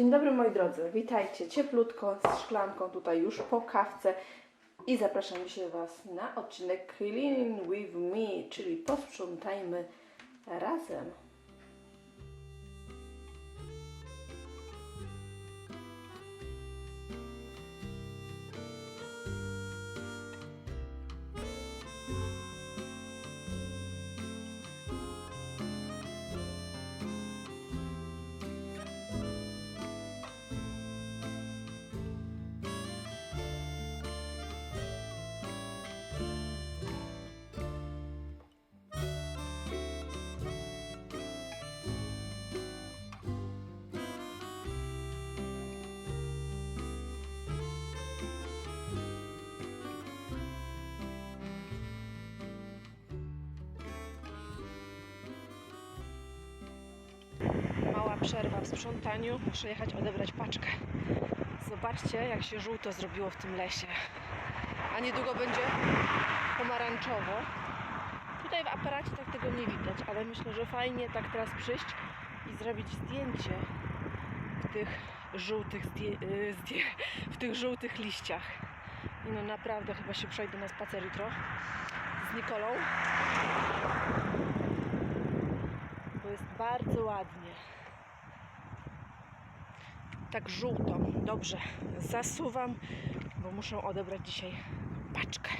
Dzień dobry moi drodzy, witajcie cieplutko z szklanką tutaj już po kawce i zapraszam dzisiaj Was na odcinek Cleaning with me, czyli posprzątajmy razem. Przerwa w sprzątaniu, muszę jechać odebrać paczkę. Zobaczcie jak się żółto zrobiło w tym lesie. A niedługo będzie pomarańczowo. Tutaj w aparacie tak tego nie widać, ale myślę, że fajnie tak teraz przyjść i zrobić zdjęcie w tych żółtych, y, w tych żółtych liściach. I no naprawdę chyba się przejdę na spacer jutro z Nikolą. Bo jest bardzo ładnie. Tak żółto. Dobrze, zasuwam, bo muszę odebrać dzisiaj paczkę.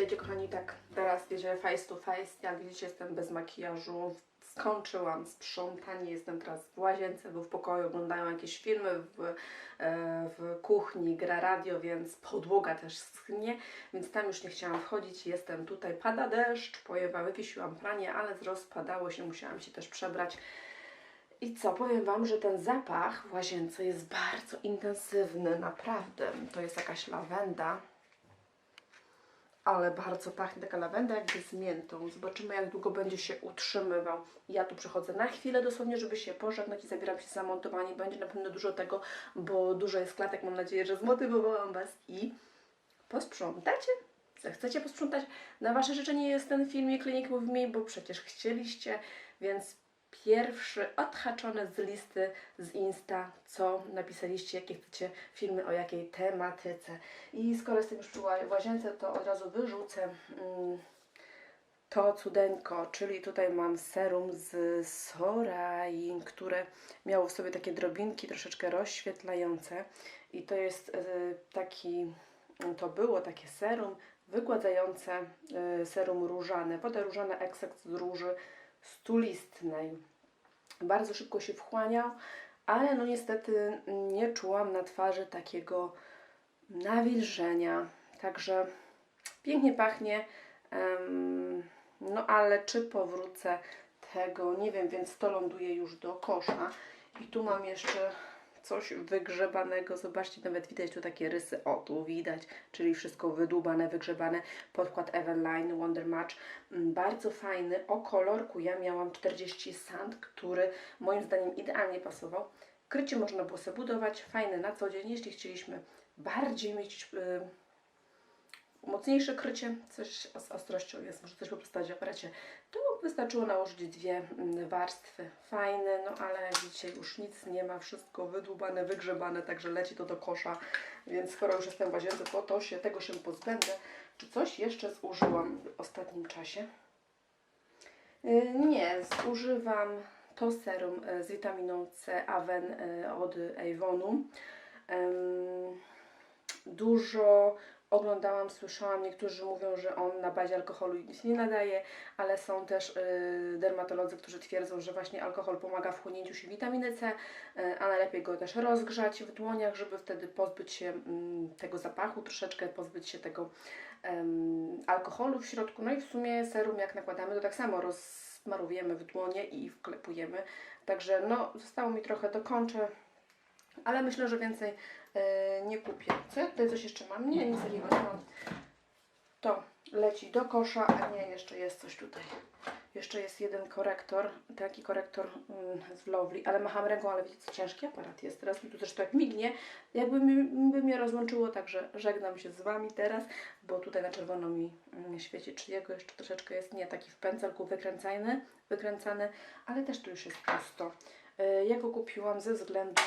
Witajcie kochani, tak teraz wiecie face to face. Jak widzicie jestem bez makijażu. Skończyłam sprzątanie, jestem teraz w łazience, bo w pokoju oglądają jakieś filmy, w, e, w kuchni gra radio, więc podłoga też schnie, więc tam już nie chciałam wchodzić. Jestem tutaj, pada deszcz, Wam, wywiesiłam pranie, ale rozpadało się, musiałam się też przebrać. I co, powiem Wam, że ten zapach w łazience jest bardzo intensywny, naprawdę. To jest jakaś lawenda, ale bardzo pachnie taka lawenda jakby z miętą. Zobaczymy jak długo będzie się utrzymywał. Ja tu przychodzę na chwilę dosłownie, żeby się pożegnać i zabieram się za montowanie. Będzie na pewno dużo tego, bo dużo jest klatek. Mam nadzieję, że zmotywowałam Was i posprzątacie. Zechcecie posprzątać? Na Wasze życzenie jest ten filmik Klinik Mów Mi, bo przecież chcieliście, więc pierwszy odhaczony z listy z Insta, co napisaliście, jakie chcecie filmy, o jakiej tematyce. I skoro jestem już przy ła- łazience, to od razu wyrzucę mm, to cudeńko, czyli tutaj mam serum z Sorai, które miało w sobie takie drobinki troszeczkę rozświetlające. I to jest y, taki, to było takie serum wygładzające y, serum różane, woda różana, ekstrakt z róży stulistnej. Bardzo szybko się wchłaniał, ale no niestety nie czułam na twarzy takiego nawilżenia. Także pięknie pachnie, no ale czy powrócę tego, nie wiem, więc to ląduje już do kosza. I tu mam jeszcze coś wygrzebanego. Zobaczcie, nawet widać tu takie rysy. O, tu widać, czyli wszystko wydłubane, wygrzebane. Podkład Everline Wonder Match. Mm, Bardzo fajny. O kolorku ja miałam 40 sand, który moim zdaniem idealnie pasował. Krycie można było sobie budować. Fajne na co dzień. Jeśli chcieliśmy bardziej mieć... y, mocniejsze krycie, coś z ostrością jest, może coś po prostu w aparacie, to wystarczyło nałożyć dwie mm, warstwy. Fajne, no ale widzicie już nic nie ma, wszystko wydłubane, wygrzebane, także leci to do kosza, więc skoro już jestem w łazience, to, to się, tego się pozbędę. Czy coś jeszcze zużyłam w ostatnim czasie? Yy, Nie, zużywam to serum y, z witaminą C Aven y, od Avonu. Dużo oglądałam, słyszałam, niektórzy mówią, że on na bazie alkoholu nic nie nadaje, ale są też y, dermatolodzy, którzy twierdzą, że właśnie alkohol pomaga w chłonięciu się witaminy C, y, a najlepiej go też rozgrzać w dłoniach, żeby wtedy pozbyć się mm, tego zapachu, troszeczkę pozbyć się tego em, alkoholu w środku. No i w sumie serum jak nakładamy, to tak samo rozsmarujemy w dłonie i wklepujemy. Także no, zostało mi trochę, dokończę, ale myślę, że więcej nie kupię. Co ja tutaj coś jeszcze mam? Nie, nic takiego mam. To leci do kosza, a nie, jeszcze jest coś tutaj. Jeszcze jest jeden korektor, taki korektor mm, z Lovely, ale macham ręką, ale widzicie, co ciężki aparat jest. Teraz mi tu też tak mignie, jakby mi, by mnie rozłączyło, także żegnam się z Wami teraz, bo tutaj na czerwono mi mm, świeci, czy jego jeszcze troszeczkę jest, nie, taki w pędzelku wykręcany, wykręcany, ale też tu już jest pusto. E, Ja go kupiłam ze względu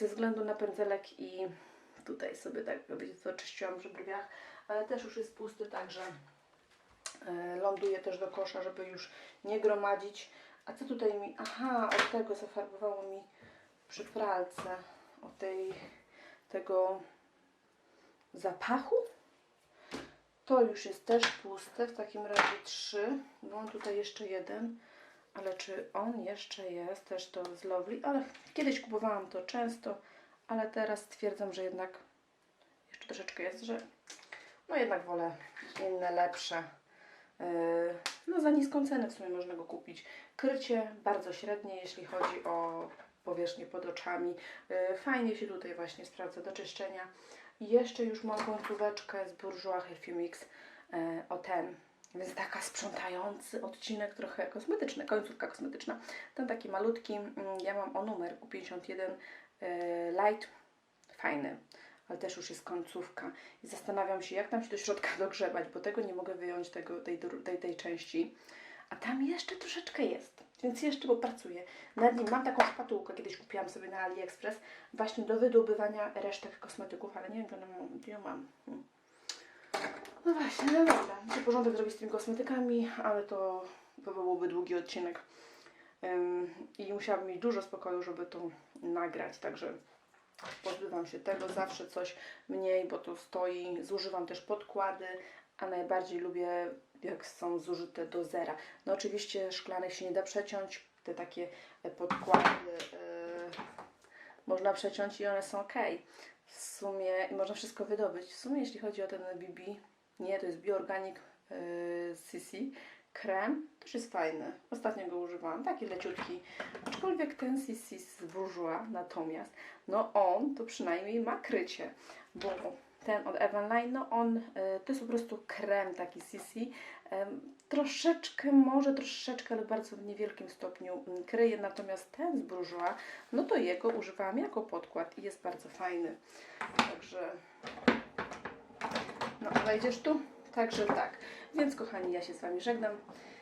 ze względu na pędzelek i tutaj sobie tak, wiecie co, czyściłam przy brwiach, ale też już jest pusty, także e, ląduje też do kosza, żeby już nie gromadzić. A co tutaj mi, aha, od tego zafarbowało mi przy pralce, od tej, tego zapachu. To już jest też puste, w takim razie trzy, bo mam tutaj jeszcze jeden. Ale czy on jeszcze jest? Też to z Lovely, ale kiedyś kupowałam to często, ale teraz stwierdzam, że jednak jeszcze troszeczkę jest, że no jednak wolę inne, lepsze. Yy, No za niską cenę w sumie można go kupić. Krycie bardzo średnie, jeśli chodzi o powierzchnię pod oczami. Yy, Fajnie się tutaj właśnie sprawdza do czyszczenia. I jeszcze już mam końcóweczkę z Bourjois Perfumix yy, o ten. Więc taka sprzątający odcinek, trochę kosmetyczny, końcówka kosmetyczna. Ten taki malutki, mm, ja mam o numerku 51 yy, light, fajny, ale też już jest końcówka. I zastanawiam się, jak tam się do środka dogrzebać, bo tego nie mogę wyjąć, tego, tej, tej, tej części. A tam jeszcze troszeczkę jest, więc jeszcze popracuję. Nad nim mam taką szpatułkę, kiedyś kupiłam sobie na AliExpress, właśnie do wydobywania resztek kosmetyków, ale nie wiem, gdzie ją mam. Ją mam. Hmm. No właśnie, no dobra. Muszę porządek zrobić z tymi kosmetykami, ale to, to byłby długi odcinek. I musiałabym mieć dużo spokoju, żeby to nagrać, także pozbywam się tego, zawsze coś mniej, bo to stoi. Zużywam też podkłady, a najbardziej lubię jak są zużyte do zera. No oczywiście szklanek się nie da przeciąć, te takie podkłady e, można przeciąć i one są ok. W sumie i można wszystko wydobyć. W sumie jeśli chodzi o ten BB, nie, to jest Bioorganic e, CC krem, też jest fajny. Ostatnio go używałam, taki leciutki. Aczkolwiek ten CC z Bourjois natomiast, no on to przynajmniej ma krycie, bo ten od Evenline, no on e, to jest po prostu krem taki CC. Troszeczkę, może troszeczkę, ale bardzo w niewielkim stopniu kryje, natomiast ten z Bourjois, no to jego używałam jako podkład i jest bardzo fajny. Także no, wejdziesz tu? Także tak. Więc kochani, ja się z Wami żegnam.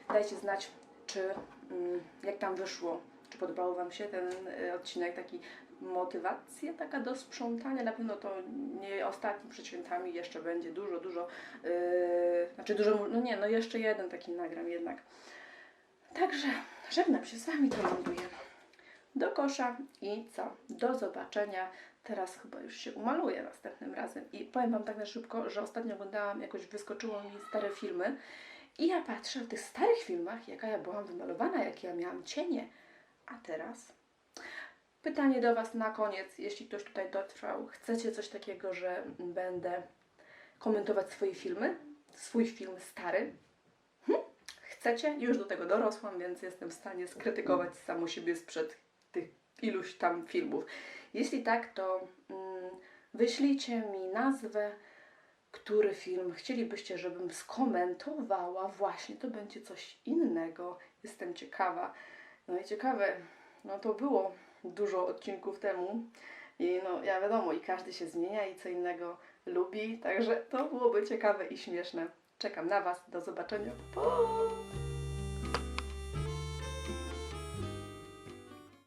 Dajcie znać, czy mm, jak tam wyszło, czy podobał Wam się ten y, odcinek, taki motywacja taka do sprzątania. Na pewno to nie ostatni przed świętami, jeszcze będzie dużo, dużo, yy, znaczy dużo, no nie, no jeszcze jeden taki nagram jednak. Także żegnam się z Wami, to ląduję do kosza i co? Do zobaczenia. Teraz chyba już się umaluję następnym razem. I powiem Wam tak na szybko, że ostatnio oglądałam, jakoś wyskoczyło mi stare filmy i ja patrzę w tych starych filmach, jaka ja byłam wymalowana, jakie ja miałam cienie. A teraz pytanie do Was na koniec, jeśli ktoś tutaj dotrwał. Chcecie coś takiego, że będę komentować swoje filmy? Swój film stary? Hm? Chcecie? Już do tego dorosłam, więc jestem w stanie skrytykować samą siebie sprzed tych iluś tam filmów. Jeśli tak, to mm, wyślijcie mi nazwę, który film chcielibyście, żebym skomentowała. Właśnie to będzie coś innego. Jestem ciekawa. No i ciekawe, no to było dużo odcinków temu. I no, ja wiadomo, i każdy się zmienia i co innego lubi, także to byłoby ciekawe i śmieszne. Czekam na Was. Do zobaczenia. Pa!